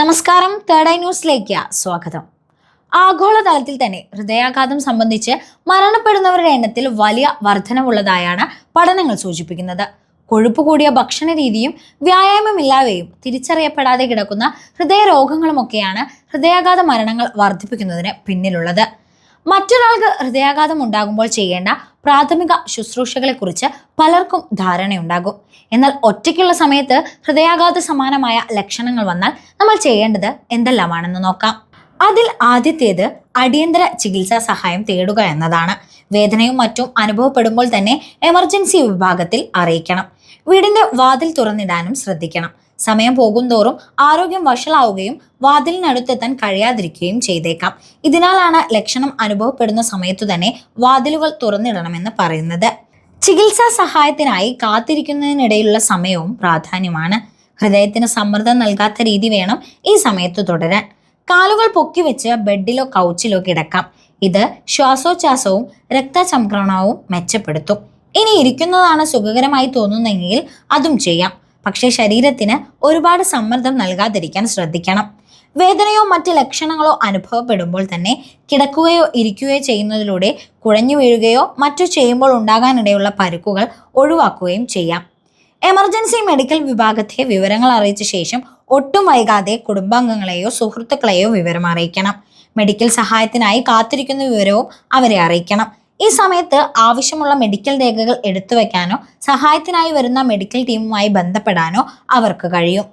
നമസ്കാരം third eye ന്യൂസിലേക്ക് സ്വാഗതം. ആഗോളതലത്തിൽ തന്നെ ഹൃദയാഘാതം സംബന്ധിച്ച് മരണപ്പെടുന്നവരുടെ എണ്ണത്തിൽ വലിയ വർധനവുള്ളതായാണ് പഠനങ്ങൾ സൂചിപ്പിക്കുന്നത്. കൊഴുപ്പ് കൂടിയ ഭക്ഷണ രീതിയും വ്യായാമമില്ലാതെയും തിരിച്ചറിയപ്പെടാതെ കിടക്കുന്ന ഹൃദയരോഗങ്ങളുമൊക്കെയാണ് ഹൃദയാഘാത മരണങ്ങൾ വർദ്ധിപ്പിക്കുന്നതിന് പിന്നിലുള്ളത്. മറ്റൊരാൾക്ക് ഹൃദയാഘാതം ഉണ്ടാകുമ്പോൾ ചെയ്യേണ്ട പ്രാഥമിക ശുശ്രൂഷകളെക്കുറിച്ച് പലർക്കും ധാരണയുണ്ടാകും. എന്നാൽ ഒറ്റയ്ക്കുള്ള സമയത്ത് ഹൃദയാഘാത സമാനമായ ലക്ഷണങ്ങൾ വന്നാൽ നമ്മൾ ചെയ്യേണ്ടത് എന്തെല്ലാമാണെന്ന് നോക്കാം. അതിൽ ആദ്യത്തേത് അടിയന്തര ചികിത്സാ സഹായം തേടുക എന്നതാണ്. വേദനയും മറ്റും അനുഭവപ്പെടുമ്പോൾ തന്നെ എമർജൻസി വിഭാഗത്തിൽ അറിയിക്കണം. വീടിന്റെ വാതിൽ തുറന്നിടാനും ശ്രദ്ധിക്കണം. സമയം പോകുന്തോറും ആരോഗ്യം വഷളാവുകയും വാതിലിനടുത്തെത്താൻ കഴിയാതിരിക്കുകയും ചെയ്തേക്കാം. ഇതിനാലാണ് ലക്ഷണം അനുഭവപ്പെടുന്ന സമയത്തു തന്നെ വാതിലുകൾ തുറന്നിടണമെന്ന് പറയുന്നത്. ചികിത്സാ സഹായത്തിനായി കാത്തിരിക്കുന്നതിനിടയിലുള്ള സമയവും പ്രാധാന്യമാണ്. ഹൃദയത്തിന് സമ്മർദ്ദം നൽകാത്ത രീതി വേണം ഈ സമയത്ത് തുടരാൻ. കാലുകൾ പൊക്കി വെച്ച് ബെഡിലോ കൗച്ചിലോ കിടക്കാം. ഇത് ശ്വാസോച്ഛാസവും രക്തചംക്രമണവും മെച്ചപ്പെടുത്തും. ഇനി ഇരിക്കുന്നതാണ് സുഖകരമായി തോന്നുന്നെങ്കിൽ അതും ചെയ്യാം. പക്ഷേ ശരീരത്തിന് ഒരുപാട് സമ്മർദ്ദം നൽകാതിരിക്കാൻ ശ്രദ്ധിക്കണം. വേദനയോ മറ്റ് ലക്ഷണങ്ങളോ അനുഭവപ്പെടുമ്പോൾ തന്നെ കിടക്കുകയോ ഇരിക്കുകയോ ചെയ്യുന്നതിലൂടെ കുഴഞ്ഞു വീഴുകയോ മറ്റു ചെയ്യുമ്പോൾ ഉണ്ടാകാനിടയുള്ള പരുക്കുകൾ ഒഴിവാക്കുകയും ചെയ്യാം. എമർജൻസി മെഡിക്കൽ വിഭാഗത്തെ വിവരങ്ങൾ അറിയിച്ച ശേഷം ഒട്ടും വൈകാതെ കുടുംബാംഗങ്ങളെയോ സുഹൃത്തുക്കളെയോ വിവരം അറിയിക്കണം. മെഡിക്കൽ സഹായത്തിനായി കാത്തിരിക്കുന്ന വിവരവും അവരെ അറിയിക്കണം. ഈ സമയത്ത് ആവശ്യമുള്ള മെഡിക്കൽ രേഖകൾ എടുത്തു വയ്ക്കാനോ സഹായത്തിനായി വരുന്ന മെഡിക്കൽ ടീമുമായി ബന്ധപ്പെടാനോ അവർക്ക് കഴിയും.